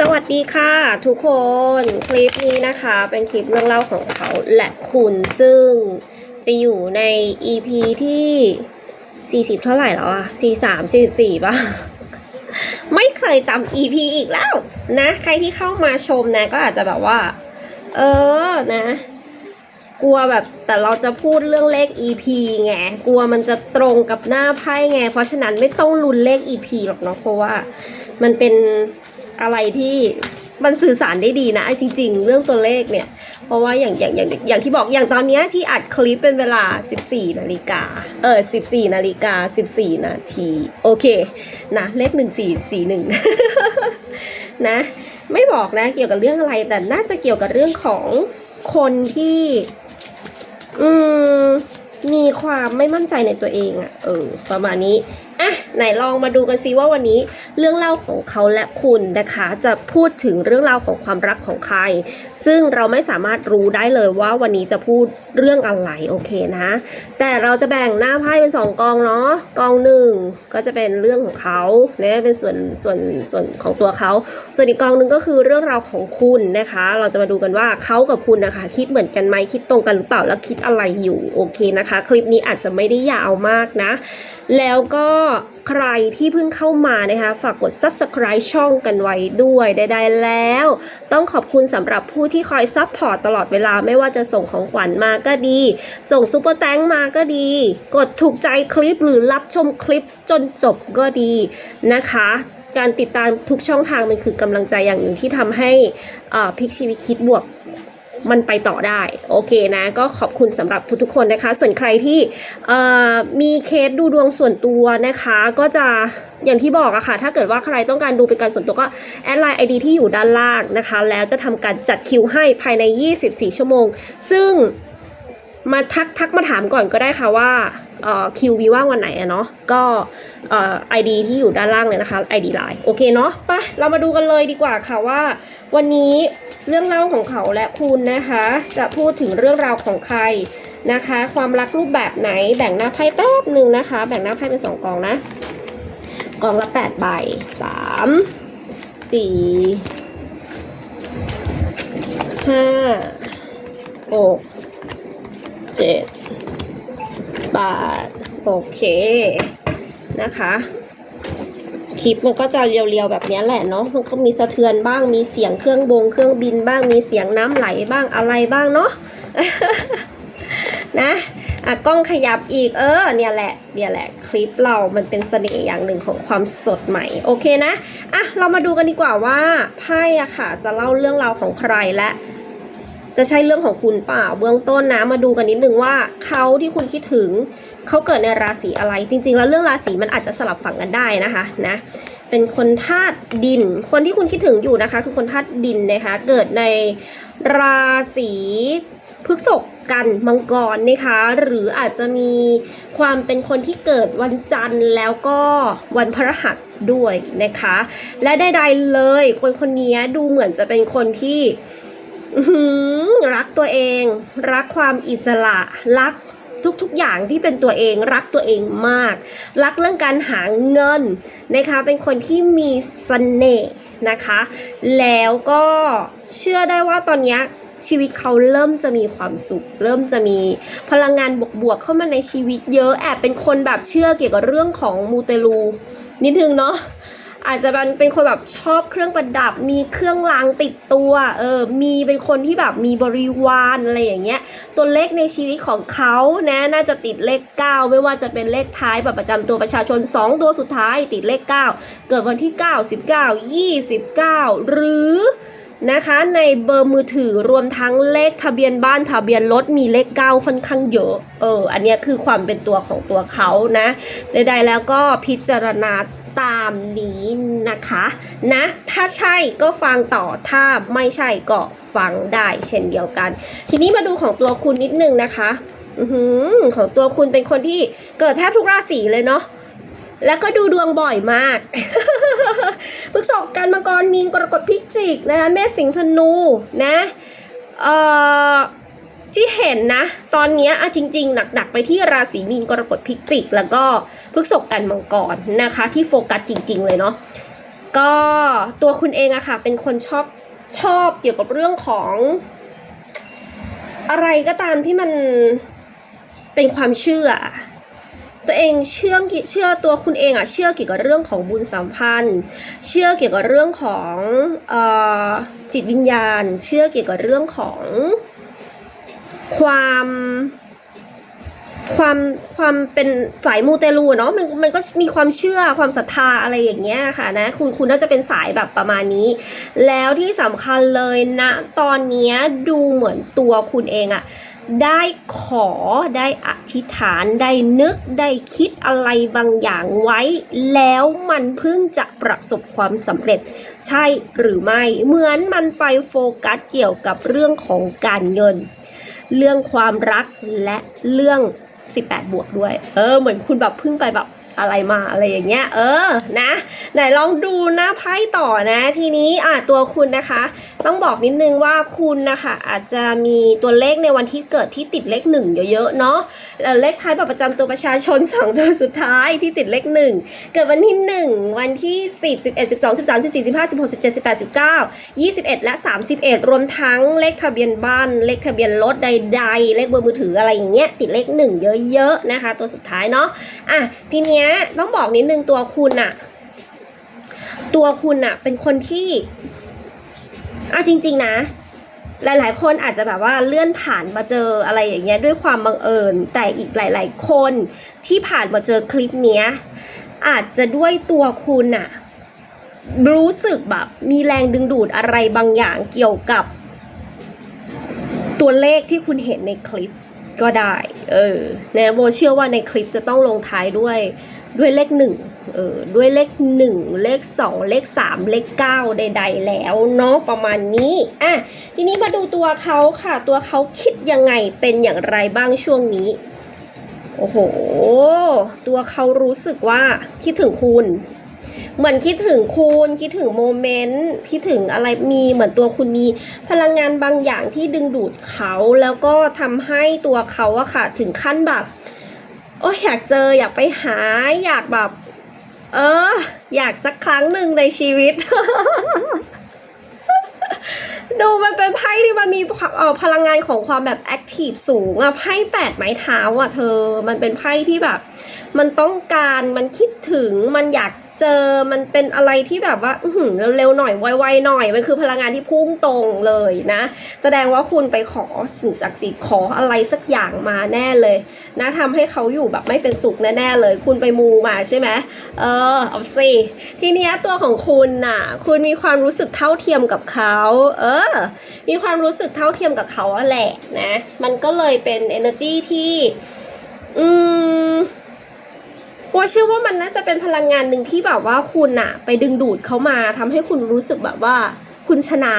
สวัสดีค่ะทุกคนคลิปนี้นะคะเป็นคลิปเรื่องเล่าของเขาและคุณซึ่งจะอยู่ใน EP ที่ 40 เท่าไหร่แล้วอะ43 44ป่ะ ไม่เคยจำ EP อีกแล้ว นะ ใครที่เข้ามาชมนะก็อาจจะแบบว่า เออนะ กลัวแบบแต่เราจะพูดเรื่องเลข EP ไง กลัวมันจะตรงกับหน้าไพ่ไง เพราะฉะนั้นไม่ต้องลุ้นเลข EP หรอกเนาะเพราะว่ามันเป็น อะไรที่มันสื่อสารได้ดีนะจริง ๆ เรื่องตัวเลขเนี่ย เพราะว่าอย่างอย่างอย่างอย่างที่บอกอย่างตอนนี้ที่อัดคลิปเป็นเวลา 14 นาฬิกาเออ 14 นาฬิกา 14 นาที โอเค นะ เลข 1441 นะ ไม่บอกนะเกี่ยวกับเรื่องอะไรแต่น่าจะเกี่ยวกับเรื่องของคนที่ อืมมีความไม่มั่นใจในตัวเองอะ่ะ เออ ประมาณนี้ อะไหนลองมาดูกันซิว่าวันนี้เรื่องเล่าของเขาและคุณนะคะ จะพูดถึงเรื่องราวของความรักของใคร ซึ่งเราไม่สามารถรู้ได้เลยว่าวันนี้จะพูดเรื่องอะไรโอเคนะ แต่เราจะแบ่งหน้าไพ่เป็นสองกองเนาะกองหนึ่งก็จะเป็นเรื่องของเขาเนี่ยเป็นส่วนส่วนส่วนของตัวเขา ส่วนอีกกองหนึ่งก็คือเรื่องราวของคุณนะคะ เราจะมาดูกันว่าเขากับคุณนะคะ คิดเหมือนกันไหมคิดตรงกันหรือเปล่าแล้วคิดอะไรอยู่โอเคนะคะ คลิปนี้อาจจะไม่ได้ยาวมากนะ แล้วก็ใครที่เพิ่งเข้ามานะคะ ฝากกด subscribe ช่องกันไว้ด้วยได้ๆแล้ว ต้องขอบคุณสำหรับผู้ที่คอยซัพพอร์ตตลอดเวลาไม่ว่าจะส่งของขวัญมาก็ดี ส่งซุปเปอร์แตงมาก็ดี กดถูกใจคลิปหรือรับชมคลิปจนจบก็ดีนะคะการติดตามทุกช่องทางมันคือกำลังใจอย่างหนึ่งที่ทำให้พิกชีวิตคิดบวก มันไปต่อได้ โอเคนะ ก็ขอบคุณสำหรับทุกๆคนนะคะ ส่วนใครที่มีเคสดูดวงส่วนตัวนะคะ ก็จะอย่างที่บอกอะค่ะ ถ้าเกิดว่าใครต้องการดูเป็นการส่วนตัวก็แอดไลน์ไอดีที่อยู่ด้านล่างนะคะ แล้วจะทำการจัดคิวให้ภายใน 24 ชั่วโมง ซึ่ง มาทักทักมาถามก่อนก็ได้ค่ะว่าเอ่อคิวมีว่างวันไหนอะเนาะก็เอ่อไอดีที่อยู่ด้านล่างเลยนะคะไอดีไลน์โอเคเนาะไปเรามาดูกันเลยดีกว่าค่ะว่า วันนี้เรื่องเล่าของเขาและคุณนะคะ จะพูดถึงเรื่องราวของใครนะคะ ความรักรูปแบบไหนแบ่งหน้าไพ่แป๊บหนึ่งนะคะ แบ่งหน้าไพ่เป็นสองกองนะกองละแปดใบสามสี่ห้าหก เจ็ดแปดโอเคนะคะ คลิปมันก็จะเรียวๆแบบนี้แหละเนาะมันก็มีสะเทือนบ้างมีเสียงเครื่องบงเครื่องบินบ้างมีเสียงน้ำไหลบ้างอะไรบ้างเนาะนะอะกล้องขยับอีกเออเนี่ยแหละเนี่ยแหละคลิปเรามันเป็นเสน่ห์อย่างหนึ่งของความสดใหม่โอเคนะอะเรามาดูกันดีกว่าว่าไพ่อะค่ะจะเล่าเรื่องราวของใครและ จะใช่เรื่องของคุณเปล่าเบื้องต้นนะมาดูกันนิดนึงว่าเขาที่คุณคิดถึงเขาเกิดในราศีอะไร จริง ๆ แล้วเรื่องราศีมันอาจจะสลับฝั่งกันได้นะคะนะเป็นคนธาตุดิน คนที่คุณคิดถึงอยู่นะคะ คือคนธาตุดินนะคะ เกิดในราศีพฤษภกันมังกรนะคะ หรืออาจจะมีความเป็นคนที่เกิดวันจันทร์แล้วก็วันพฤหัสด้วยนะคะ และใดๆเลย คนคนนี้ดูเหมือนจะเป็นคนที่ รักตัวเอง รักความอิสระ รักทุกๆ อย่างที่เป็นตัวเองรักตัวเองมาก รักเรื่องการหาเงินนะคะ เป็นคนที่มีเสน่ห์นะคะ แล้วก็เชื่อได้ว่าตอนนี้ชีวิตเขาเริ่มจะมีความสุข เริ่มจะมีพลังงานบวกๆเข้ามาในชีวิตเยอะแอบเป็นคนแบบเชื่อเกี่ยวกับเรื่องของมูเตลูนิดนึงเนาะ อาจจะเป็นคนแบบชอบเครื่องประดับ มีเครื่องรางติดตัวเออมีเป็นคนที่แบบมีบริวารอะไรอย่างเงี้ยตัวเลขในชีวิตของเขานะน่าจะติดเลข 9 ไม่ว่าจะเป็นเลขท้ายแบบประจำตัวประชาชน 2 ตัวสุดท้ายติดเลข 9 เกิดวันที่ 9 19 29 หรือนะคะในเบอร์มือถือรวมทั้งเลขทะเบียนบ้านทะเบียนรถมีเลข9ค่อนข้างเยอะเอออันเนี้ยคือความเป็นตัวของตัวเขานะใดๆแล้วก็พิจารณา ตามนี้นะคะนะ ถ้าใช่ก็ฟังต่อถ้าไม่ใช่ก็ฟังได้เช่นเดียวกัน ทีนี้มาดูของตัวคุณนิดนึงนะคะอของตัวคุณเป็นคนที่เกิดแทบทุกราศีเลยเนาะแล้วก็ดูดวงบ่อยมากพฤกษกกันมังกรมีนกรกฎพิจิกนะคะเมษสิงห์ธนูนะเอ่อที่เห็นนะ ตอนนี้อะจริง ๆ หนัก ๆ ไปที่ราศีมีนกรกฎพิจิก แล้วก็ พฤกษกกันมังกรนะคะ ที่โฟกัสจริง ๆ เลยเนาะก็ตัวคุณเองอะค่ะเป็นคนชอบชอบเกี่ยวกับเรื่องของ อะไรก็ตามที่มันเป็นความเชื่อ ตัวเองเชื่อเชื่อตัวคุณเองอะเชื่อเกี่ยวกับเรื่องของบุญสัมพันธ์ เชื่อเกี่ยวกับเรื่องของออจิตวิญญาณ เชื่อเกี่ยวกับเรื่องของความ ความความเป็นสายมูเตลูเนาะมันมันก็มีความเชื่อความศรัทธาอะไรอย่างเงี้ยค่ะนะคุณคุณน่าจะเป็นสายแบบประมาณนี้ แล้วที่สำคัญเลยนะตอนนี้ดูเหมือนตัวคุณเองอะได้ขอได้อธิษฐานได้นึกได้คิดอะไรบางอย่างไว้ แล้วมันเพิ่งจะประสบความสำเร็จ ใช่หรือไม่เหมือนมันไปโฟกัสเกี่ยวกับเรื่องของการเงิน เรื่องความรักและเรื่อง 18 บวกด้วย เออ เหมือนคุณแบบเพิ่งไปแบบ อะไรมาอะไรอย่างเงี้ย เออนะไหนลองดูหน้าไพ่ต่อนะ ทีนี้อะตัวคุณนะคะ ต้องบอกนิดนึงว่าคุณนะคะ อาจจะมีตัวเลขในวันที่เกิดที่ติดเลขหนึ่งเยอะๆเนาะแล้วเลขท้ายบัตรประจำตัวประชาชนสองตัวสุดท้ายที่ติดเลขหนึ่งเกิดวันที่หนึ่งวันที่สิบสิบเอ็ดสิบสองสิบสามสิบสี่สิบห้าสิบหกสิบเจ็ดสิบแปดสิบเก้ายี่สิบเอ็ดและสามสิบเอ็ดรวมทั้งเลขทะเบียนบ้านเลขทะเบียนรถใด ๆ เลขเบอร์มือถืออะไรอย่างเงี้ยติดเลขหนึ่งเยอะๆนะคะ ตัวสุดท้ายเนาะอะทีเนี้ยต้องบอกนิดนึงตัวคุณอะตัวคุณอะเป็นคนที่อะจริง ๆ นะ หลาย ๆ คนอาจจะแบบว่าเลื่อนผ่านมาเจออะไรอย่างเงี้ยด้วยความบังเอิญ แต่อีกหลาย ๆ คนที่ผ่านมาเจอคลิปเนี้ย อาจจะด้วยตัวคุณอะรู้สึกแบบมีแรงดึงดูดอะไรบางอย่างเกี่ยวกับ ตัวเลขที่คุณเห็นในคลิปก็ได้ เออนะโบเชื่อว่าในคลิปจะต้องลงท้ายด้วย ด้วยเลขหนึ่งเออด้วยเลขหนึ่งเลขสองเลขสามเลขเก้าใด ๆ แล้วเนาะประมาณนี้อะทีนี้มาดูตัวเขาค่ะ ตัวเขาคิดยังไงเป็นอย่างไรบ้างช่วงนี้โอ้โห ตัวเขารู้สึกว่าคิดถึงคุณ เหมือนคิดถึงคุณคิดถึงโมเมนต์คิดถึงอะไรมีเหมือนตัวคุณมีพลังงานบางอย่างที่ดึงดูดเขาแล้วก็ทำให้ตัวเขาอะค่ะถึงขั้นแบบ โอ้ยอยากเจออยากไปหาอยากแบบ เออ อยากสักครั้งหนึ่งในชีวิต ดูมันเป็นไพ่ที่มันมีออพลังงานของความแบบแอคทีฟสูงอะไพ่แปดไม้เท้าอะเธอ มันเป็นไพ่ที่แบบ มันต้องการมันคิดถึงมันอยาก เจอมันเป็นอะไรที่แบบว่าเร็วๆหน่อยไวๆหน่อยมันคือพลังงานที่พุ่งตรงเลยนะ แสดงว่าคุณไปขอสิ่งศักดิ์สิทธิ์ขออะไรสักอย่างมาแน่เลย นะทำให้เขาอยู่แบบไม่เป็นสุขแน่ๆเลย คุณไปมูมาใช่ไหมเออเอาสิทีเนี้ยตัวของคุณน่ะ คุณมีความรู้สึกเท่าเทียมกับเขาเออ มีความรู้สึกเท่าเทียมกับเขาอะแหละนะ มันก็เลยเป็น energy ที่ อืม ว่าเชื่อว่ามันน่าจะเป็นพลังงานหนึ่งที่แบบว่าคุณอะไปดึงดูดเขามาทำให้คุณรู้สึกแบบว่า คุณชนะ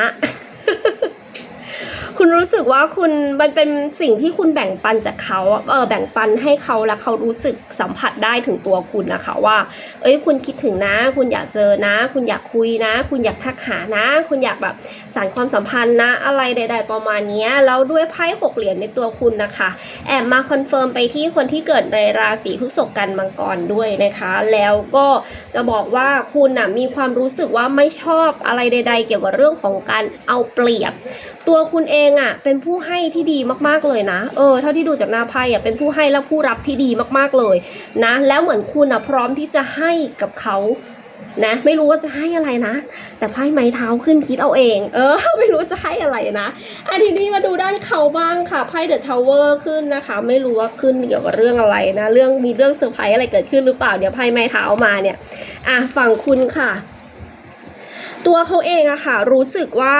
คุณรู้สึกว่าคุณมันเป็นสิ่งที่คุณแบ่งปันจากเขาเออแบ่งปันให้เขาแล้วเขารู้สึกสัมผัสได้ถึงตัวคุณนะคะว่า เอ้ยคุณคิดถึงนะ คุณอยากเจอนะ คุณอยากคุยนะ คุณอยากทักหานะ คุณอยากแบบสานความสัมพันธ์นะ อะไรใด ๆ ประมาณนี้แล้วด้วยไพ่หกเหรียญในตัวคุณนะคะ แอบมาคอนเฟิร์มไปที่คนที่เกิดในราศีพฤษภกันมังกรด้วยนะคะ แล้วก็จะบอกว่าคุณน่ะมีความรู้สึกว่าไม่ชอบอะไรใด ๆ เกี่ยวกับเรื่องของการเอาเปรียบ ตัวคุณเองอะ่ะเป็นผู้ให้ที่ดีมากๆเลยนะเออเท่าที่ดูจากหน้าไพ่อะ่ะเป็นผู้ให้และผู้รับที่ดีมากๆเลยนะ แล้วเหมือนคุณอะพร้อมที่จะให้กับเขานะไม่รู้ว่าจะให้อะไรนะ แต่ไพ่ไม้เท้าขึ้นคิดเอาเอง เออ ไม่รู้จะให้อะไรนะอะทีนี้มาดูด้านเขาบ้างค่ะไพ่เดอะทาวเวอร์ขึ้นนะคะ ไม่รู้ว่าขึ้นเกี่ยวกับเรื่องอะไรนะ เรื่องมีเรื่องเซอร์ไพรส์อะไรเกิดขึ้นหรือเปล่าเดี๋ยวไพ่ไม้เท้ามาเนี่ยอะฝั่งคุณค่ะ ตัวเขาเองอะค่ะ รู้สึกว่า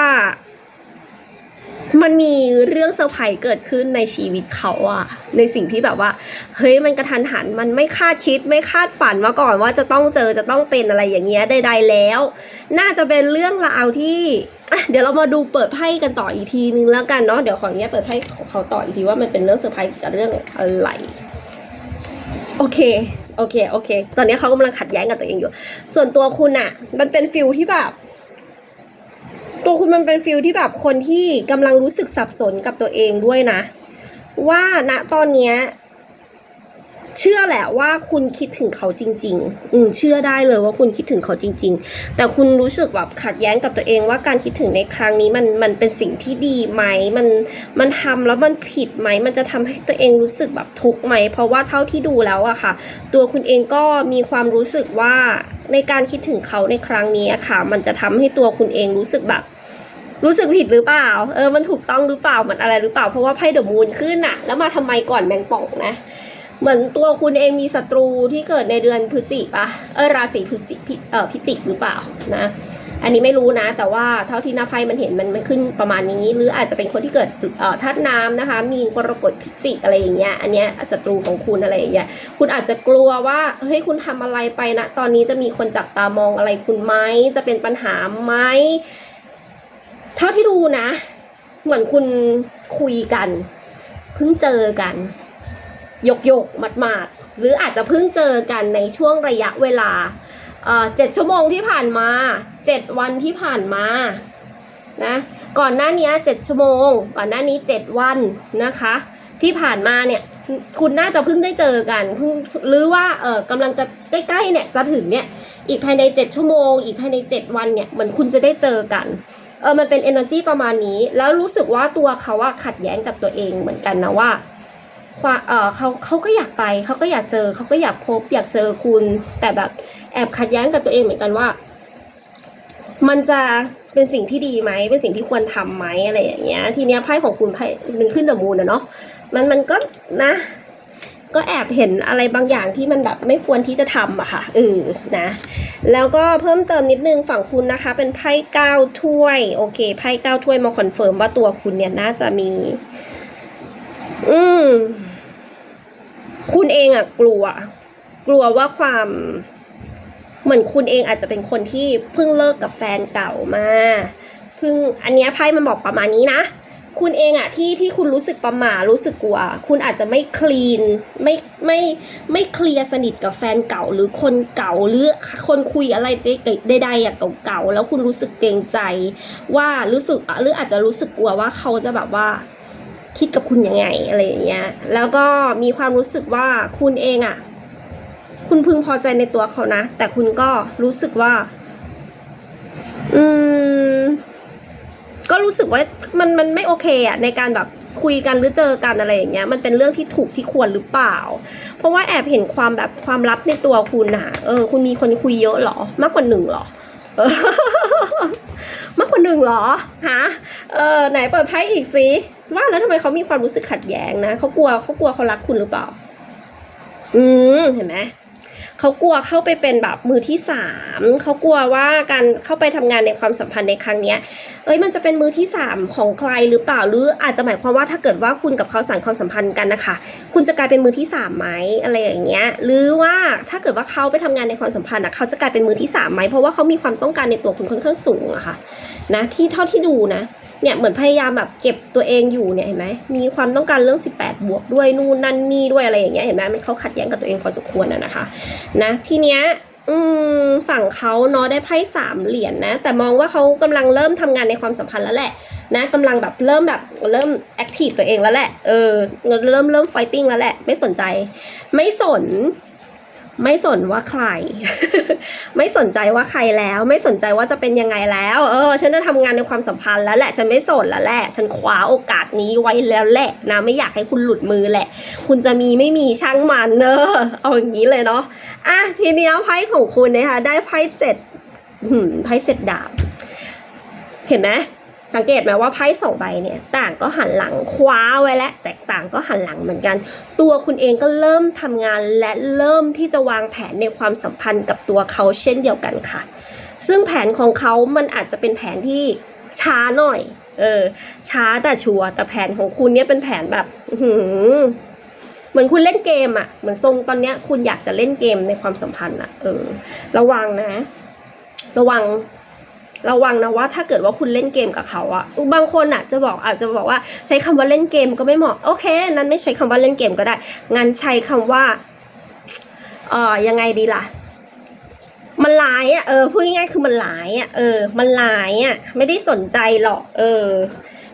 มันมีเรื่องเซอร์ไพรส์เกิดขึ้นในชีวิตเขาอะในสิ่งที่แบบว่า เฮ้ยมันกระทันหันมันไม่คาดคิดไม่คาดฝันมาก่อนว่าจะต้องเจอจะต้องเป็นอะไรอย่างเงี้ยใดๆแล้ว น่าจะเป็นเรื่องราวที่เดี๋ยวเรามาดูเปิดไพ่กันต่ออีกทีนึงแล้วกันเนาะเดี๋ยวขออนุญาตเปิดไพ่ของเขาต่ออีกทีว่ามันเป็นเรื่องเซอร์ไพรส์กับเรื่องอะไรโอเคโอเคโอเค ตอนนี้เขากำลังขัดแย้งกับตัวเองอยู่ ส่วนตัวคุณอะมันเป็นฟิลที่แบบ ตัวคุณมันเป็นฟิลที่แบบคนที่กำลังรู้สึกสับสนกับตัวเองด้วยนะ ว่าณตอนเนี้ยเชื่อแหละว่าคุณคิดถึงเขาจริง ๆ อืมเชื่อได้เลยว่าคุณคิดถึงเขาจริง ๆ แต่คุณรู้สึกแบบขัดแย้งกับตัวเองว่าการคิดถึงในครั้งนี้มันมันเป็นสิ่งที่ดีไหมมันมันทำแล้วมันผิดไหมมันจะทำให้ตัวเองรู้สึกแบบทุกข์ไหม เพราะว่าเท่าที่ดูแล้วอะค่ะ ตัวคุณเองก็มีความรู้สึกว่าในการคิดถึงเขาในครั้งนี้อะค่ะ มันจะทำให้ตัวคุณเองรู้สึกแบบ รู้สึกผิดหรือเปล่า เออ มันถูกต้องหรือเปล่า มันอะไรหรือเปล่า เพราะว่าไพ่เดอะมูนขึ้นอะแล้วมาทำไมก่อนแมงป่องนะ เหมือนตัวคุณเองมีศัตรูที่เกิดในเดือนพฤศจิปะเออราศีพฤศจิพิเออพิจิกหรือเปล่านะ อันนี้ไม่รู้นะ แต่ว่าเท่าที่หน้าไพ่มันเห็นมันมันขึ้นประมาณนี้ หรืออาจจะเป็นคนที่เกิดเอ่อธาตุน้ำนะคะ มีกรกฎพิจิกอะไรอย่างเงี้ย อันเนี้ยศัตรูของคุณอะไรอย่างเงี้ย คุณอาจจะกลัวว่า เฮ้ย คุณทำอะไรไปนะ ตอนนี้จะมีคนจับตามองอะไรคุณไหม จะเป็นปัญหาไหม เท่าที่ดูนะ เหมือนคุณคุยกัน เพิ่งเจอกันยกยกหมัดหมาดหรืออาจจะเพิ่งเจอกันในช่วงระยะเวลาเอ่อเจ็ดชั่วโมงที่ผ่านมาเจ็ดวันที่ผ่านมานะก่อนหน้านี้เจ็ดชั่วโมง ก่อนหน้านี้เจ็ดวันนะคะ ที่ผ่านมาเนี่ยคุณน่าจะเพิ่งได้เจอกันเพิ่งหรือว่าเออกำลังจะใกล้ๆเนี่ยจะถึงเนี่ยอีกภายในเจ็ดชั่วโมง อีกภายในเจ็ดวันเนี่ยเหมือนคุณจะได้เจอกัน เออมันเป็น energy ประมาณนี้ แล้วรู้สึกว่าตัวเขาอะขัดแย้งกับตัวเองเหมือนกันนะว่าความเออเขาเขาก็อยากไปเขาก็อยากเจอเขาก็อยากพบ อยากเจอคุณ แต่แบบแอบขัดแย้งกับตัวเองเหมือนกันว่า มันจะเป็นสิ่งที่ดีไหมเป็นสิ่งที่ควรทำไหมอะไรอย่างเงี้ย ทีเนี้ยไพ่ของคุณไพ่มันขึ้นเดอะมูนอะเนาะมันมันก็นะ ก็แอบเห็นอะไรบางอย่างที่มันแบบไม่ควรที่จะทำอะค่ะเออนะ แล้วก็เพิ่มเติมนิดนึงฝั่งคุณนะคะ เป็นไพ่เก้าถ้วย โอเคไพ่เก้าถ้วยมาคอนเฟิร์มว่าตัวคุณเนี่ยน่าจะมี อืม คุณเองอะกลัว กลัวว่าความเหมือนคุณเองอาจจะเป็นคนที่เพิ่งเลิกกับแฟนเก่ามาเพิ่งอันเนี้ยไพ่มันบอกประมาณนี้นะ คุณเองอะที่ที่คุณรู้สึกประหม่ารู้สึกกลัว คุณอาจจะไม่คลีน ไม่ไม่ไม่เคลียร์สนิทกับแฟนเก่าหรือคนเก่าหรือคนคุยอะไรใดๆอะเก่าๆแล้วคุณรู้สึกเกรงใจ ว่ารู้สึกหรืออาจจะรู้สึกกลัวว่าเขาจะแบบว่าคิดกับคุณยังไงอะไรอย่างเงี้ย แล้วก็มีความรู้สึกว่าคุณเองอะคุณพึงพอใจในตัวเขานะ แต่คุณก็รู้สึกว่า อืม ก็รู้สึกว่ามันมันไม่โอเคอะในการแบบคุยกันหรือเจอกันอะไรอย่างเงี้ยมันเป็นเรื่องที่ถูกที่ควรหรือเปล่า เพราะว่าแอบเห็นความแบบความลับในตัวคุณอะเออ คุณมีคนคุยเยอะหรอ มากกว่าหนึ่งหรอมากกว่าหนึ่งหรอฮะเออไหนเปิดไพ่อีกสิว่าแล้วทำไมเขามีความรู้สึกขัดแย้งนะเขากลัวเขากลัวเขารักคุณหรือเปล่า อืมเห็นไหม เขากลัวเข้าไปเป็นแบบมือที่สามเขากลัวว่าการเข้าไปทำงานในความสัมพันธ์ในครั้งเนี้ยเอ้ยมันจะเป็นมือที่สามของใครหรือเปล่าหรืออาจจะหมายความว่าถ้าเกิดว่าคุณกับเขาสานความสัมพันธ์กันนะคะ คุณจะกลายเป็นมือที่สามไหมอะไรอย่างเงี้ยหรือว่าถ้าเกิดว่าเขาไปทำงานในความสัมพันธ์อะเขาจะกลายเป็นมือที่สามไหมเพราะว่าเขามีความต้องการในตัวคุณค่อนข้างสูงอะค่ะนะที่เท่าที่ดูนะ เนี่ยเหมือนพยายามแบบเก็บตัวเองอยู่เนี่ยเห็นไหมมีความต้องการเรื่อง 18 บวกด้วยนู่นนั่นนี่ด้วยอะไรอย่างเงี้ยเห็นไหมมันเขาขัดแย้งกับตัวเองพอสมควรอะนะคะนะทีเนี้ยอืมฝั่งเขาเนาะได้ไพ่สามเหรียญนะแต่มองว่าเขากำลังเริ่มทำงานในความสัมพันธ์แล้วแหละนะกำลังแบบเริ่มแบบเริ่มแอคทีฟตัวเองแล้วแหละเออเริ่มเริ่มไฟติ้งแล้วแหละ ไม่สนใจ ไม่สน ไม่สนว่าใคร ไม่สนใจว่าใครแล้ว ไม่สนใจว่าจะเป็นยังไงแล้ว เออ ฉันจะทำงานในความสัมพันธ์แล้วแหละ ฉันไม่สนแล้วแหละ ฉันคว้าโอกาสนี้ไว้แล้วแหละนะ ไม่อยากให้คุณหลุดมือแหละ คุณจะมีไม่มีช่างมันเนอะเอาอย่างนี้เลยเนาะ อะ ทีนี้ไพ่ของคุณนะคะ ได้ไพ่เจ็ดไพ่เจ็ดดาบ เห็นไหม สังเกตไหมว่าไพ่สองใบเนี่ยต่างก็หันหลังคว้าไว้และแตกต่างก็หันหลังเหมือนกัน ตัวคุณเองก็เริ่มทำงานและเริ่มที่จะวางแผนในความสัมพันธ์กับตัวเขาเช่นเดียวกันค่ะ ซึ่งแผนของเขามันอาจจะเป็นแผนที่ช้าหน่อย เออ ช้าแต่ชัวร์แต่แผนของคุณเนี่ยเป็นแผนแบบหืเหมือนคุณเล่นเกมอะ่ะเหมือนทรงตอนเนี้ยคุณอยากจะเล่นเกมในความสัมพันธ์อะ่ะ เออ ระวังนะ ระวัง ระวังนะว่าถ้าเกิดว่าคุณเล่นเกมกับเขาอะบางคนอะจะบอกอาจจะบอกว่าใช้คำว่าเล่นเกมก็ไม่เหมาะโอเค นั้นไม่ใช้คำว่าเล่นเกมก็ได้งั้นใช้คำว่าเอ่อยังไงดีล่ะมันร้ายอะเออพูดง่ายๆคือมันร้ายอะเออ มันร้ายอะไม่ได้สนใจหรอก เออ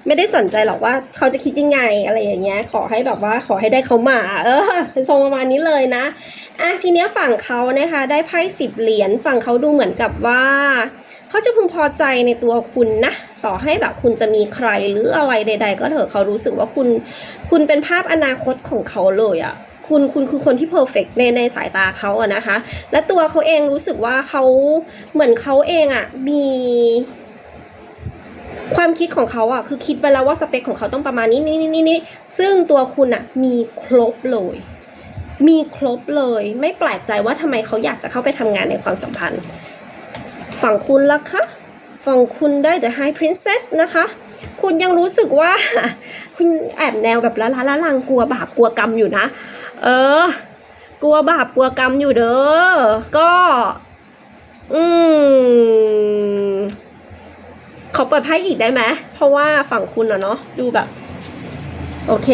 ไม่ได้สนใจหรอกว่าเขาจะคิดยังไงอะไรอย่างเงี้ย ขอให้แบบว่าขอให้ได้เขามา เออเป็นทรงประมาณนี้เลยนะอะทีเนี้ยฝั่งเขานะคะ ได้ไพ่สิบเหรียญฝั่งเขาดูเหมือนกับว่า เขาจะพึงพอใจในตัวคุณนะ ต่อให้แบบคุณจะมีใครหรืออะไรใด ๆ ก็เถอะเขารู้สึกว่าคุณ คุณเป็นภาพอนาคตของเขาเลยอะคุณคุณคือคนที่เพอร์เฟกในในสายตาเขาอะนะคะ และตัวเขาเองรู้สึกว่าเขาเหมือนเขาเองอะมีความคิดของเขาอะคือคิดไปแล้วว่าสเปคของเขาต้องประมาณนี้นี่นี่นี่ซึ่งตัวคุณอะมีครบเลย มีครบเลย ไม่แปลกใจว่าทำไมเขาอยากจะเข้าไปทำงานในความสัมพันธ์ ฝั่งคุณล่ะคะ ฝั่งคุณได้ The High Princess นะคะ คุณยังรู้สึกว่า คุณแอบแนวแบบละละละลังกลัวบาปกลัวกรรมอยู่นะ เออ กลัวบาปกลัวกรรมอยู่เด้อ ก็ อืมขอเปิดไพ่อีกได้ไหม เพราะว่าฝั่งคุณอะเนาะดูแบบ โอเค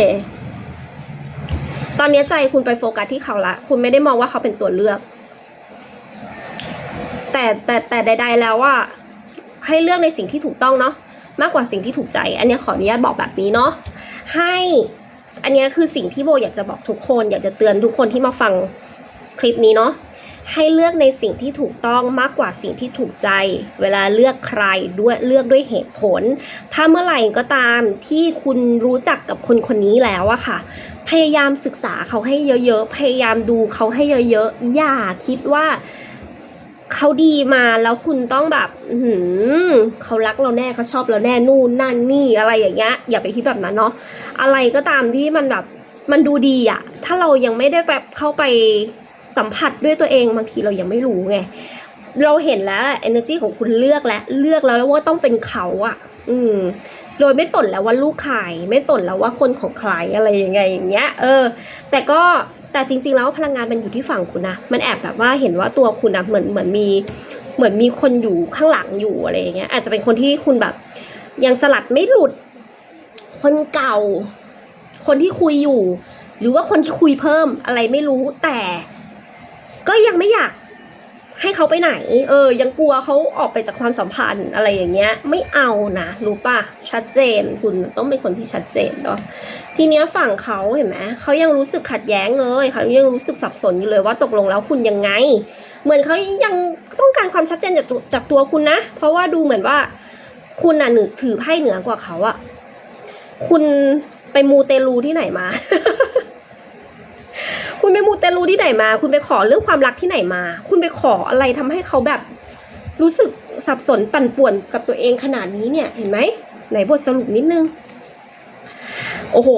ตอนนี้ใจคุณไปโฟกัสที่เขาละ คุณไม่ได้มองว่าเขาเป็นตัวเลือก แต่แต่แต่ใด ๆ แล้วว่าให้เลือกในสิ่งที่ถูกต้องเนาะมากกว่าสิ่งที่ถูกใจ อันนี้ขออนุญาตบอกแบบนี้เนาะให้อันนี้คือสิ่งที่โบอยากจะบอกทุกคน อยากจะเตือนทุกคนที่มาฟังคลิปนี้เนาะให้เลือกในสิ่งที่ถูกต้องมากกว่าสิ่งที่ถูกใจ เวลาเลือกใครด้วยเลือกด้วยเหตุผล ถ้าเมื่อไหร่ก็ตามที่คุณรู้จักกับคนคนนี้แล้วอะค่ะ พยายามศึกษาเขาให้เยอะๆ พยายามดูเขาให้เยอะๆ อย่าคิดว่า เขาดีมาแล้วคุณต้องแบบหือเขารักเราแน่เขาชอบเราแน่นู่นนั่นนี่อะไรอย่างเงี้ยอย่าไปคิดแบบนั้นเนาะอะไรก็ตามที่มันแบบมันดูดีอะถ้าเรายังไม่ได้แบบเข้าไปสัมผัสด้วยตัวเองบางทีเรายังไม่รู้ไงเราเห็นแล้ว energy ของคุณเลือกแล้วเลือกแล้วว่าต้องเป็นเขาอะอืมโดยไม่สนแล้วว่าลูกใครไม่สนแล้วว่าคนของใครอะไรยังไงอย่างเงี้ย เออ แต่ก็ แต่จริงๆแล้วพลังงานมันอยู่ที่ฝั่งคุณนะ มันแอบแบบว่าเห็นว่าตัวคุณนะเหมือนเหมือนมีเหมือนมีคนอยู่ข้างหลังอยู่อะไรอย่างเงี้ยอาจจะเป็นคนที่คุณแบบ ยังสลัดไม่หลุด คนเก่า คนที่คุยอยู่ หรือว่าคนที่คุยเพิ่มอะไรไม่รู้แต่ ก็ยังไม่อยาก ให้เขาไปไหน เออ ยังกลัวเขาออกไปจากความสัมพันธ์อะไรอย่างเงี้ย ไม่เอานะรู้ป่ะ ชัดเจนคุณต้องเป็นคนที่ชัดเจนเนาะทีเนี้ยฝั่งเขาเห็นไหมเขายังรู้สึกขัดแย้งเลยเขายังรู้สึกสับสนอยู่เลยว่าตกลงแล้วคุณยังไง เหมือนเขายังต้องการความชัดเจนจากตัวจากตัวคุณนะ เพราะว่าดูเหมือนว่า คุณน่ะหนึ่งถือไพ่เหนือกว่าเขาอะคุณไปมูเตลูที่ไหนมา คุณไปมูเตลูที่ไหนมา คุณไปขอเรื่องความรักที่ไหนมา คุณไปขออะไรทำให้เขาแบบรู้สึกสับสนปั่นป่วนกับตัวเองขนาดนี้เนี่ยเห็นไหมไหนบทสรุปนิดนึง โอ้โห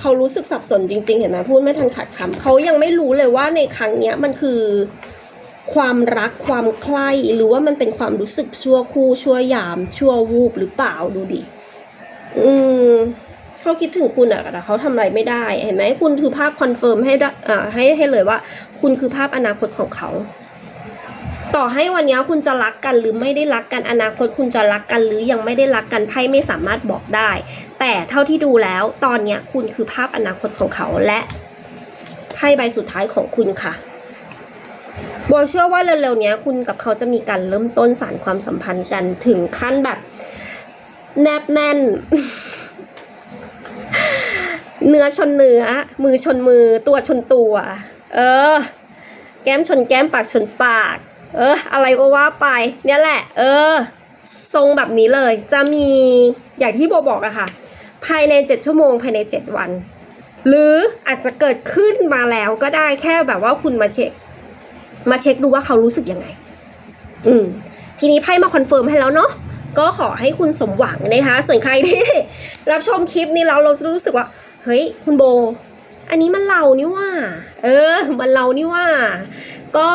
เขารู้สึกสับสนจริง ๆ เห็นไหมพูดไม่ทันขาดคำเขายังไม่รู้เลยว่าในครั้งเนี้ยมันคือความรักความใคร่หรือว่ามันเป็นความรู้สึกชั่วคู่ชั่วยาม ชั่ววูบหรือเปล่าดูดิ อืม เขาคิดถึงคุณอะแต่เขาทำอะไรไม่ได้เห็นไหมคุณคือภาพคอนเฟิร์มให้ได้อ่าให้ให้เลยว่า คุณคือภาพอนาคตของเขา ต่อให้วันนี้คุณจะรักกันหรือไม่ได้รักกันอนาคตคุณจะรักกันหรือยังไม่ได้รักกันไพ่ไม่สามารถบอกได้ แต่เท่าที่ดูแล้วตอนเนี้ยคุณคือภาพอนาคตของเขาและไพ่ใบสุดท้ายของคุณค่ะโบเชื่อว่าเร็วๆเนี้ยคุณกับเขาจะมีการเริ่มต้นสารความสัมพันธ์กันถึงขั้นแบบแนบแน่น เนื้อชนเนื้อ มือชนมือ ตัวชนตัว เออ แก้มชนแก้มปากชนปาก เออ อะไรก็ว่าไป เนี่ยแหละ เออ ทรงแบบนี้เลย จะมีอย่างที่โบบอกอะค่ะ ภายในเจ็ดชั่วโมงภายในเจ็ดวัน หรืออาจจะเกิดขึ้นมาแล้วก็ได้แค่แบบว่าคุณมาเช็ค มาเช็คดูว่าเขารู้สึกยังไง อืม ทีนี้ไพ่มาคอนเฟิร์มให้แล้วเนาะก็ขอให้คุณสมหวังนะคะ ส่วนใครที่รับชมคลิปนี้แล้วเราจะรู้สึกว่า เฮ้ย คุณโบ อันนี้มันเรานี่ว่า เออ มันเรานี่ว่า ก็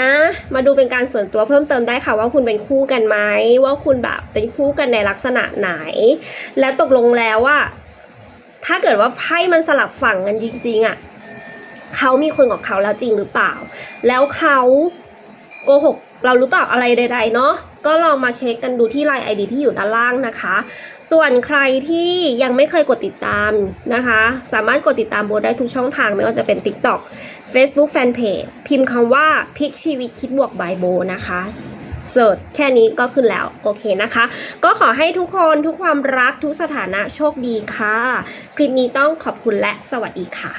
นะ มาดูเป็นการส่วนตัวเพิ่มเติมได้ค่ะว่าคุณเป็นคู่กันไหมว่าคุณแบบเป็นคู่กันในลักษณะไหน และตกลงแล้วว่า ถ้าเกิดว่าไพ่มันสลับฝั่งกันจริง ๆอะเขามีคนของเขาแล้วจริงหรือเปล่า แล้วเขาโกหก เรารือเปล่าอะไรใด ๆ เนาะก็ลองมาเช็คกันดูที่ไลน์ไอดีที่อยู่ด้านล่างนะคะ ส่วนใครที่ยังไม่เคยกดติดตามนะคะ สามารถกดติดตามโบได้ทุกช่องทางไม่ว่าจะเป็น TikTok Facebook Fanpage พิมพ์คำว่าพลิกชีวิตคิดบวกบายโบนะคะเสิร์ชแค่นี้ก็ขึ้นแล้ว โอเคนะคะ ก็ขอให้ทุกคนทุกความรักทุกสถานะโชคดีค่ะ คลิปนี้ต้องขอบคุณและสวัสดีค่ะ